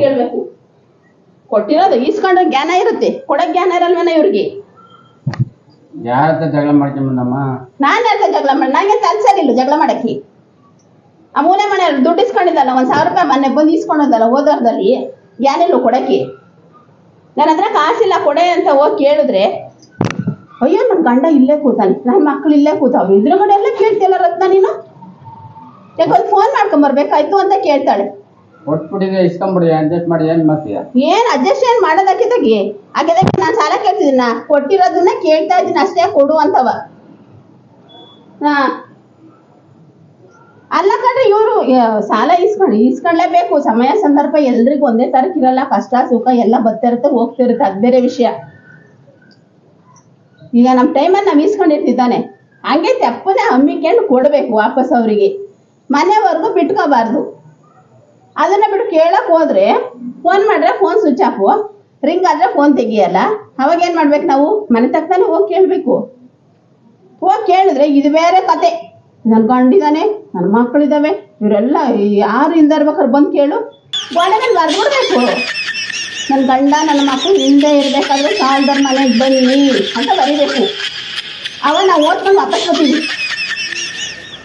ಕೇಳ್ಬೇಕು? ಕೊಟ್ಟಿರೋದು ಈಸ್ಕೊಂಡ್ರೆ ಜ್ಞಾನ ಇರುತ್ತೆ. ಕೊಡಕ್ ಜ್ಞಾನ ಇರಲ್ವೇನ ಇವ್ರಿಗೆ? ಜಗಳ ಮಾಡ್ಕೊಂಬಂದಮ್ಮ ನಾನು ಯಾಕೆ ಜಗಳ ಮಾಡಿ ನಂಗೆ ತಲ್ಸರಿಲ್ಲ ಜಗಳ ಮಾಡಕ್ಕೆ. ಆ ಮೂಲೆ ಮನೆ ದುಡ್ಡು ಇಸ್ಕೊಂಡಿದ್ದಲ್ಲ ಒಂದ್ ಸಾವಿರ ರೂಪಾಯಿ ಮೊನ್ನೆ ಬಂದು ಇಸ್ಕೊಂಡೋದಲ್ಲ ಜ್ಞಾನ ಜ್ಞಾನಿಲ್ಲ ಕೊಡಕ್ಕೆ. ನನ್ನ ಹತ್ರ ಕಾಸಿಲ್ಲ ಕೊಡೆ ಅಂತ ಹೋಗಿ ಕೇಳಿದ್ರೆ ಅಯ್ಯೋ ನನ್ನ ಗಂಡ ಇಲ್ಲೇ ಕೂತಾನೆ. ನನ್ನ ಮಕ್ಳು ಇಲ್ಲೇ ಕೂತಾವೆ. ಇದ್ರ ಕಡೆ ಎಲ್ಲ ಕೇಳ್ತಿಲ್ಲ ರತ್ನ ನೀನು? ಯಾಕೊಂದು ಫೋನ್ ಫೋನ್ ಮಾಡ್ಕೊಂಬರ್ಬೇಕಾಯ್ತು ಅಂತ ಕೇಳ್ತಾಳೆ. ಕೊಟ್ಬಿಟ್ಟಿದೆ ಇಸ್ಕೊಂಬಿಡಿ ಅಡ್ಜಸ್ಟ್ ಮಾಡಿ ಏನ್ ಮಾಡ್ತೀಯ? ಏನ್ ಅಡ್ಜಸ್ಟ್ ಏನ್ ಮಾಡೋದಕ್ಕಿದಾಗಿ ಹಾಗಿದಾಗೆ ನಾನು ಸಾಲ ಕೇಳ್ತಿದ್ದೀನ ಕೊಟ್ಟಿರೋದನ್ನ ಕೇಳ್ತಾ ಇದ್ದೀನಿ, ಅಷ್ಟೇ ಕೊಡು ಅಂತವ. ಹಾ. ಅಲ್ಲ ಕಣ್ರಿ, ಇವರು ಸಾಲ ಇಸ್ಕೊಂಡು ಇಸ್ಕೊಳ್ಳೇಬೇಕು ಸಮಯ, ಸಂದರ್ಭ ಎಲ್ರಿಗೂ ಒಂದೇ ತರಕ್ ಇರಲ್ಲ. ಕಷ್ಟ, ಸುಖ ಎಲ್ಲ ಬರ್ತಿರುತ್ತೆ ಹೋಗ್ತಿರುತ್ತೆ ಅದ್ ಬೇರೆ ವಿಷಯ. ಈಗ ನಮ್ಮ ಟೈಮಲ್ಲಿ ನಾವು ಇಸ್ಕೊಂಡಿರ್ತಿದ್ದಾನೆ ಹಂಗೆ ತಪ್ಪನೆ ಹಮ್ಮಿಕೊಂಡು ಕೊಡ್ಬೇಕು ವಾಪಸ್ ಅವರಿಗೆ. ಮನೆವರೆಗೂ ಬಿಟ್ಕೋಬಾರ್ದು. ಅದನ್ನ ಬಿಟ್ಟು ಕೇಳಕ್ ಹೋದ್ರೆ ಫೋನ್ ಮಾಡ್ರೆ ಫೋನ್ ಸ್ವಿಚ್ ಆಫು ರಿಂಗ್ ಆದ್ರೆ ಫೋನ್ ತೆಗಿಯಲ್ಲ. ಅವಾಗ ಏನ್ ಮಾಡ್ಬೇಕು ನಾವು? ಮನೆ ತಕ್ಕನೆ ಹೋಗಿ ಕೇಳ್ಬೇಕು. ಹೋಗಿ ಕೇಳಿದ್ರೆ ಇದು ಬೇರೆ ಕತೆ. ನನ್ ಗಂಡಿದಾನೆ ನನ್ನ ಮಕ್ಕಳಿದಾವೆ ಇವರೆಲ್ಲ ಯಾರು ಹಿಂದೆ ಇರ್ಬೇಕಾದ್ರೆ ಬಂದು ಕೇಳು. ಗೋಡೆಗಳು ಬರ್ಬಿಡ್ಬೇಕು ನನ್ನ ಗಂಡ, ನನ್ನ ಮಕ್ಕಳು ಹಿಂದೆ ಇರಬೇಕಾದ್ರೆ ಸಾಲದವ್ರ ಮನೆಗೆ ಬನ್ನಿ ಅಂತ ಬರೀಬೇಕು. ಅವಾಗ ನಾವು ಓದ್ಕೊಂಡು ವಾಪಸ್ ಬರ್ತೀವಿ.